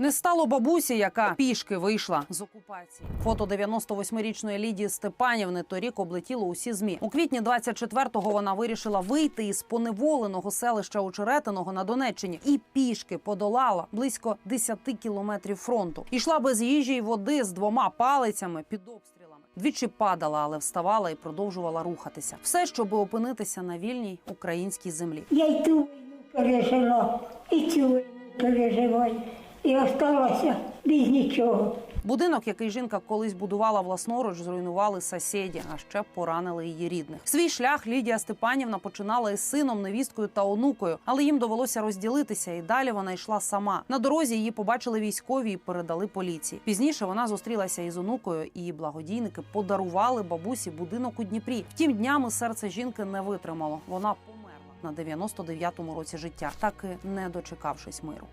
Не стало бабусі, яка пішки вийшла з окупації. Фото 98-річної Лідії Степанівни торік облетіло усі змі. У квітні 24-го вона вирішила вийти із поневоленого селища Очеретиного на Донеччині і пішки подолала близько 10 кілометрів фронту. Ішла без їжі й води з двома палицями під обстрілами. Двічі падала, але вставала і продовжувала рухатися. Все, щоб опинитися на вільній українській землі. Я й ту війну пережила, і цю війну переживаю. І осталася без нічого. Будинок, який жінка колись будувала власноруч, зруйнували сусіді, а ще поранили її рідних. Свій шлях Лідія Степанівна починала із сином, невісткою та онукою, але їм довелося розділитися, і далі вона йшла сама. На дорозі її побачили військові і передали поліції. Пізніше вона зустрілася із онукою, і благодійники подарували бабусі будинок у Дніпрі. Втім, днями серце жінки не витримало. Вона померла на 99-му році життя, так і не дочекавшись миру.